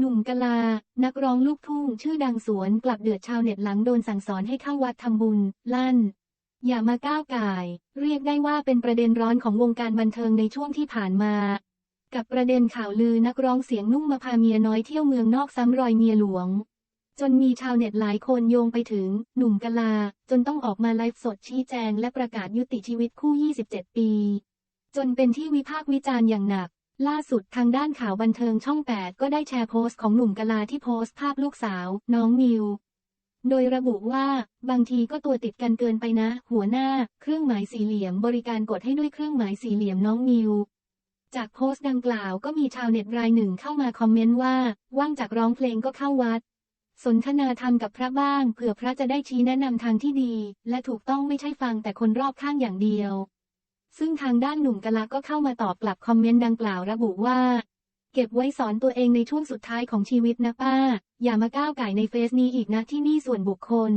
หนุ่มกะลา นักร้องลูกทุ่ง ชื่อดังสวนกลับเดือดชาวเน็ตหลังโดนสั่งสอนให้เข้าวัดทำบุญ ลั่น อย่ามาก้าวก่าย เรียกได้ว่าเป็นประเด็นร้อนของวงการบันเทิงในช่วงที่ผ่านมา กับประเด็นข่าวลือนักร้องเสียงนุ่มมาพาเมียน้อยเที่ยวเมืองนอกซ้ำรอยเมียหลวง จนมีชาวเน็ตหลายคนโยงไปถึง หนุ่มกะลา จนต้องออกมาไลฟ์สดชี้แจงและประกาศยุติชีวิตคู่ 27 ปี จนเป็นที่วิพากษ์วิจารณ์อย่างหนัก ล่าสุดทางด้านข่าวบันเทิงช่อง 8 ก็ได้แชร์โพสต์ของหนุ่มกะลาที่โพสต์ภาพลูกสาว น้องมิว โดยระบุว่า บางทีก็ตัวติดกันเกินไปนะ หัวหน้า เครื่องหมายสี่เหลี่ยม บริการกดให้ด้วยเครื่องหมายสี่เหลี่ยมน้องมิว จากโพสต์ดังกล่าวก็มีชาวเน็ตรายหนึ่งเข้ามาคอมเมนต์ว่า ว่างจากร้องเพลงก็เข้าวัด สนทนาธรรมกับพระบ้างเผื่อพระจะได้ชี้แนะนำทางที่ดี และถูกต้องไม่ใช่ฟังแต่คนรอบข้างอย่างเดียว ซึ่งทางด้านหนุ่มกะลาก็เข้ามาตอบกลับคอมเมนต์ดังกล่าวระบุว่า เก็บไว้สอนตัวเองในช่วงสุดท้ายของชีวิตนะป้า อย่ามาก้าวไก่ในเฟซนี้อีกนะที่นี่ส่วนบุคคล